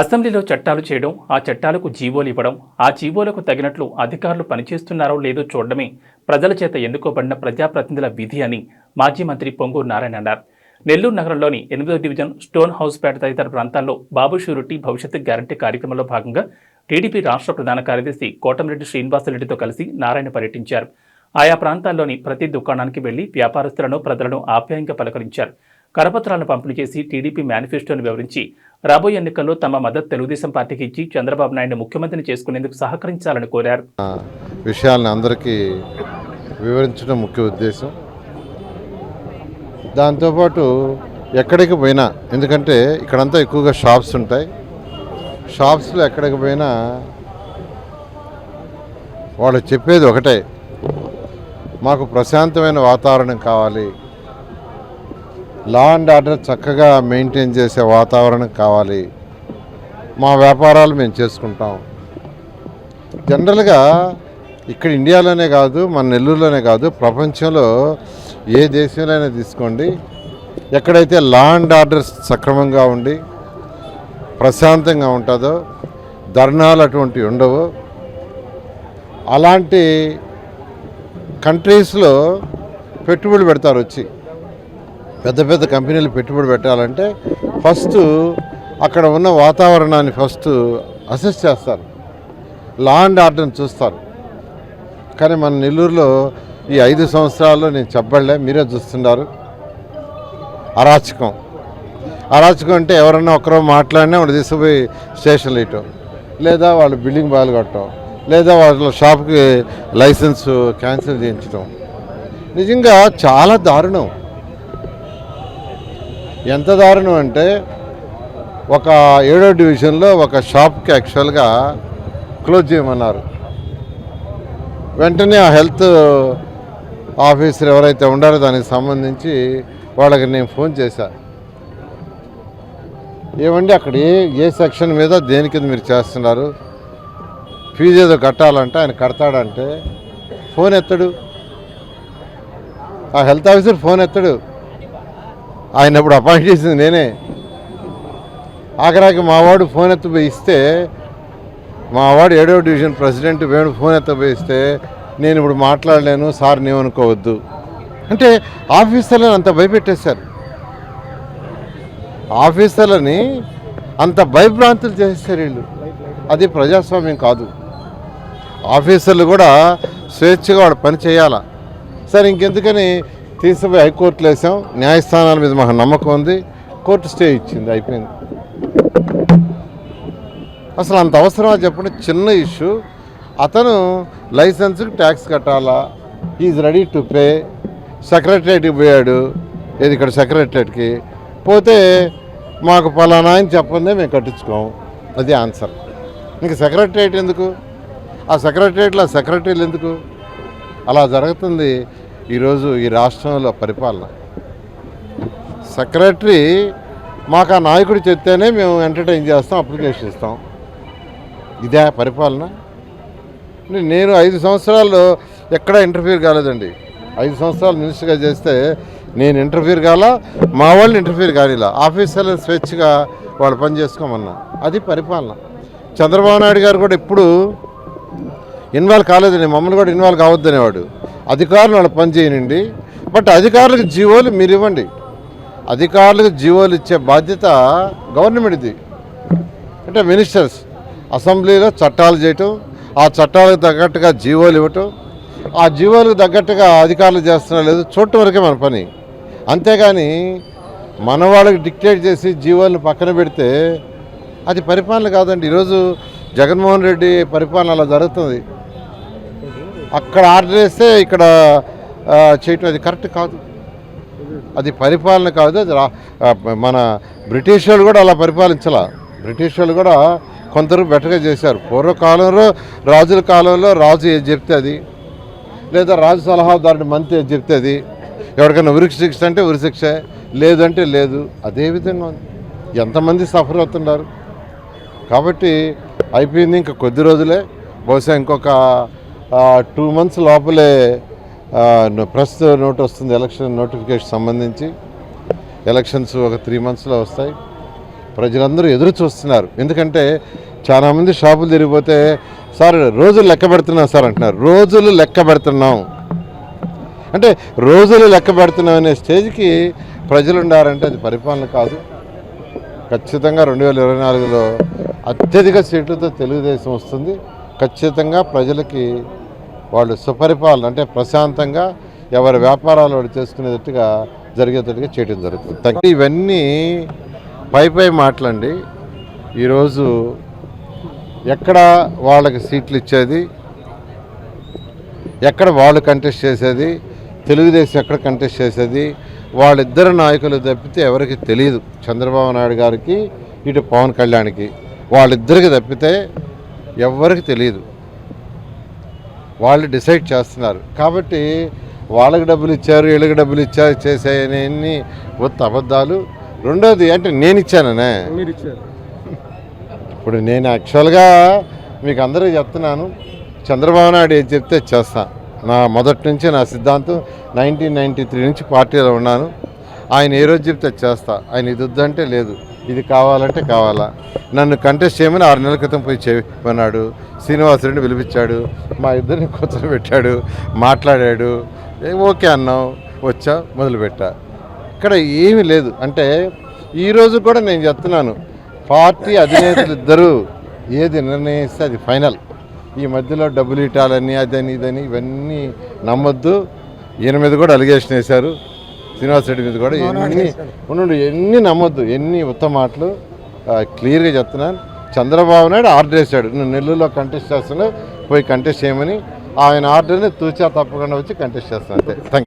అసెంబ్లీలో చట్టాలు చేయడం ఆ చట్టాలకు జీవోలు ఇవ్వడం ఆ జీవోలకు తగినట్లు అధికారులు పనిచేస్తున్నారో లేదో చూడడమే ప్రజల చేత ఎన్నుకోబడిన ప్రజాప్రతినిధుల విధి అని మాజీ మంత్రి పొంగూరు నారాయణ అన్నారు. నెల్లూరు నగరంలోని ఎనిమిదో డివిజన్ స్టోన్ హౌస్ పేట తదితర ప్రాంతాల్లో బాబు షూరిటీ భవిష్యత్తు గ్యారంటీ కార్యక్రమంలో భాగంగా టీడీపీ రాష్ట్ర ప్రధాన కార్యదర్శి కోటమిరెడ్డి శ్రీనివాసరెడ్డితో కలిసి నారాయణ పర్యటించారు. ఆయా ప్రాంతాల్లోని ప్రతి దుకాణానికి వెళ్ళి వ్యాపారస్తులను ప్రజలను ఆప్యాయంగా పలకరించారు. కరపత్రాలను పంపిణీ చేసి టీడీపీ మేనిఫెస్టోను వివరించి రాబోయే ఎన్నికల్లో తమ మద్దతు తెలుగుదేశం పార్టీకి ఇచ్చి చంద్రబాబు నాయుడు ముఖ్యమంత్రిని చేసుకునేందుకు సహకరించాలని కోరారు. విషయాలను అందరికీ వివరించడం ముఖ్య ఉద్దేశం. దాంతోపాటు ఎక్కడికి పోయినా ఎందుకంటే ఇక్కడంతా ఎక్కువగా షాప్స్ ఉంటాయి. షాప్స్లో ఎక్కడికి పోయినా వాళ్ళు చెప్పేది ఒకటే మాకు ప్రశాంతమైన వాతావరణం కావాలి లా అండ్ ఆర్డర్ చక్కగా మెయింటైన్ చేసే వాతావరణం కావాలి. మా వ్యాపారాలు మేము చేసుకుంటాం. జనరల్గా ఇక్కడ ఇండియాలోనే కాదు మన నెల్లూరులోనే కాదు ప్రపంచంలో ఏ దేశంలోనే తీసుకోండి. ఎక్కడైతే లా అండ్ ఆర్డర్ సక్రమంగా ఉండి ప్రశాంతంగా ఉంటుందో ధర్నాలు అటువంటివి ఉండవు. అలాంటి కంట్రీస్లో పెట్టుబడులు పెడతారు వచ్చి. పెద్ద పెద్ద కంపెనీలు పెట్టుబడి పెట్టాలంటే ఫస్ట్ అక్కడ ఉన్న వాతావరణాన్ని ఫస్ట్ అసెస్ చేస్తారు. లా అండ్ ఆర్డర్ని చూస్తారు. కానీ మన నెల్లూరులో ఈ ఐదు సంవత్సరాల్లో నేను చెప్పలే మీరే చూస్తున్నారు. అరాచకం. అరాచకం అంటే ఎవరన్నా ఒకరో మాట్లాడినా వాడు తీసుకుపోయి స్టేషన్లు ఇయటం లేదా వాళ్ళు బిల్డింగ్ బాగా కట్టడం. లేదా వాళ్ళ షాప్కి లైసెన్స్ క్యాన్సిల్ చేయించడం నిజంగా చాలా దారుణం. ఎంత దారుణం అంటే ఒక ఏడో డివిజన్లో ఒక షాప్కి యాక్చువల్గా క్లోజ్ చేయమన్నారు. వెంటనే ఆ హెల్త్ ఆఫీసర్ ఎవరైతే ఉండారో దానికి సంబంధించి వాళ్ళకి నేను ఫోన్ చేశా. ఏమండి అక్కడ ఏ ఏ సెక్షన్ మీద దేని కింద మీరు చేస్తున్నారు? ఫీజు ఏదో కట్టాలంటే ఆయన కడతాడంటే ఫోన్ ఎత్తడు. ఆ హెల్త్ ఆఫీసర్ ఫోన్ ఎత్తడు. ఆయన ఇప్పుడు అపాయింట్ చేసింది నేనే. ఆఖరాకి మావాడు ఫోన్ ఎత్తపోయి ఇస్తే మావాడు ఏడో డివిజన్ ప్రెసిడెంట్ వేణు ఫోన్ ఎత్తపోయి ఇస్తే నేను ఇప్పుడు మాట్లాడలేను సార్ నేమనుకోవద్దు. అంటే ఆఫీసర్లను అంత భయపెట్టేశారు. ఆఫీసర్లని అంత భయభ్రాంతులు చేస్తారు వీళ్ళు. అది ప్రజాస్వామ్యం కాదు. ఆఫీసర్లు కూడా స్వేచ్ఛగా వాడు పని చేయాలా? సరే ఇంకెందుకని తీసుకుపోయి హైకోర్టులో వేసాం. న్యాయస్థానాల మీద మాకు నమ్మకం ఉంది. కోర్టు స్టే ఇచ్చింది. అయిపోయింది. అసలు అంత అవసరమా చెప్పండి. చిన్న ఇష్యూ. అతను లైసెన్స్కి ట్యాక్స్ కట్టాలా? Is ready to pay. సెక్రటరేట్కి పోయాడు. ఏది ఇక్కడ సెక్రటరేట్కి? పోతే మాకు పలానా అని చెప్పందే మేము కట్టించుకోము అది ఆన్సర్. ఇంక సెక్రటరేట్ ఎందుకు? ఆ సెక్రటరేట్లో సెక్రటరీలు ఎందుకు? అలా జరుగుతుంది. ఈరోజు ఈ రాష్ట్రంలో పరిపాలన. సెక్రటరీ మాకు ఆ నాయకుడు చెప్తేనే మేము ఎంటర్టైన్ చేస్తాం అప్లికేషన్ ఇస్తాం. ఇదే పరిపాలన. నేను ఐదు సంవత్సరాల్లో ఎక్కడా ఇంటర్ఫీర్ కాలేదండి. ఐదు సంవత్సరాలు మినిస్టర్గా చేస్తే నేను ఇంటర్ఫీర్ కాల మా వాళ్ళు ఇంటర్ఫీర్ కానిలా. ఆఫీసర్లు స్వేచ్ఛగా వాళ్ళు పని చేసుకోమన్నా. అది పరిపాలన. చంద్రబాబు నాయుడు గారు కూడా ఇప్పుడు ఇన్వాల్వ్ కాలేదండి. మమ్మల్ని కూడా ఇన్వాల్వ్ కావద్దనేవాడు. అధికారులు వాళ్ళు పని చేయనండి. బట్ అధికారులకు జీవోలు మీరు ఇవ్వండి అధికారులకు జీవోలు ఇచ్చే బాధ్యత గవర్నమెంట్ది. అంటే మినిస్టర్స్. అసెంబ్లీలో చట్టాలు చేయటం ఆ చట్టాలకు తగ్గట్టుగా జీవోలు ఇవ్వటం ఆ జీవోలకు తగ్గట్టుగా అధికారులు చేస్తున్నా లేదు చూడటం వరకే మన పని. అంతేగాని మన వాళ్ళకి డిక్టేట్ చేసి జీవోలను పక్కన పెడితే అది పరిపాలన కాదండి. ఈరోజు జగన్మోహన్ రెడ్డి పరిపాలన అలా జరుగుతుంది. అక్కడ ఆర్డర్ వేస్తే ఇక్కడ చేయటం అది కరెక్ట్ కాదు. అది పరిపాలన కాదు అది రా- మన బ్రిటిష్ వాళ్ళు కూడా అలా పరిపాలించాల. బ్రిటిష్ వాళ్ళు కూడా కొందరు బెటర్గా చేశారు. పూర్వకాలంలో రాజుల కాలంలో రాజు ఏది చెప్తే అది. లేదా రాజు సలహాదారుడి మంత్రి ఏది చెప్తే అది. ఎవరికైనా ఉరికి శిక్ష అంటే ఉరి శిక్ష లేదంటే లేదు. అదే విధంగా ఉంది. ఎంతమంది సఫర్ అవుతున్నారు. కాబట్టి అయిపోయింది ఇంకా కొద్ది రోజులే. బహుశా ఇంకొక టూ మంత్స్ లోపలే ప్రస్తుత నోట్ వస్తుంది ఎలక్షన్ నోటిఫికేషన్ సంబంధించి. ఎలక్షన్స్ ఒక త్రీ మంత్స్లో వస్తాయి. ప్రజలందరూ ఎదురు చూస్తున్నారు. ఎందుకంటే చాలామంది షాపులు తిరిగిపోతే సార్ రోజులు లెక్క పెడుతున్నాం సార్ అంటున్నారు. రోజులు లెక్క పెడుతున్నాం. అంటే రోజులు లెక్క పెడుతున్నాం అనే స్టేజ్కి ప్రజలు ఉండారంటే అది పరిపాలన కాదు. ఖచ్చితంగా రెండు వేల ఇరవై నాలుగులో అత్యధిక సీట్లతో తెలుగుదేశం వస్తుంది. ఖచ్చితంగా ప్రజలకి వాళ్ళు సుపరిపాలన అంటే ప్రశాంతంగా ఎవరి వ్యాపారాలు వాళ్ళు చేసుకునేటట్టుగా జరిగేటట్టుగా చేయడం జరుగుతుంది. ఇవన్నీ పై పై మాటలండి. ఈరోజు ఎక్కడ వాళ్ళకి సీట్లు ఇచ్చేది ఎక్కడ వాళ్ళు కంటెస్ట్ చేసేది తెలుగుదేశం ఎక్కడ కంటెస్ట్ చేసేది వాళ్ళిద్దరు నాయకులు తప్పితే ఎవరికి తెలియదు. చంద్రబాబు నాయుడు గారికి ఇటు పవన్ కళ్యాణ్కి. వాళ్ళిద్దరికి తప్పితే ఎవరికి తెలియదు వాళ్ళు డిసైడ్ చేస్తున్నారు. కాబట్టి వాళ్ళకి డబ్బులు ఇచ్చారు వీళ్ళకి డబ్బులు ఇచ్చారు చేసేయని ఒత్త అబద్ధాలు. రెండోది అంటే నేను ఇచ్చాననే. ఇప్పుడు నేను యాక్చువల్గా మీకు అందరూ చెప్తున్నాను. చంద్రబాబు నాయుడు ఏది చెప్తే చేస్తా. నా మొదటి నుంచి నా సిద్ధాంతం నైన్టీన్ నైంటీ త్రీ నుంచి పార్టీలో ఉన్నాను. ఆయన ఏ రోజు చెప్తే చేస్తా. ఆయన ఇది వద్దంటే లేదు. ఇది కావాలంటే కావాలా? నన్ను కంటెస్ట్ చేయమని ఆరు నెలల క్రితం పోయి చెప్పన్నాడు శ్రీనివాసరెడ్డి పిలిపించాడు. మా ఇద్దరిని కూర్చోబెట్టాడు. మాట్లాడాడు. ఓకే అన్నాం వచ్చా మొదలుపెట్టా. ఇక్కడ ఏమీ లేదు. అంటే ఈరోజు కూడా నేను చెప్తున్నాను. పార్టీ అధినేతలు ఇద్దరు ఏది నిర్ణయిస్తే అది ఫైనల్. ఈ మధ్యలో డబ్బులు ఇటాలని అదని ఇదని ఇవన్నీ నమ్మొద్దు. ఈయన మీద కూడా అలిగేషన్ వేశారు. శ్రీనివాసరెడ్డి మీద కూడా ఎన్ని ఉండు ఎన్ని నమ్మొద్దు ఎన్ని ఉత్తమ మాటలు ఆ, క్లియర్గా చెప్తున్నాను. చంద్రబాబు నాయుడు ఆర్డర్ వేశాడు. నువ్వు నెల్లూరులో కంటెస్ట్ చేస్తున్నావు పోయి కంటెస్ట్ చేయమని. ఆయన ఆర్డర్ని తూచా తప్పకుండా వచ్చి కంటెస్ట్ చేస్తాను. అంతే. థ్యాంక్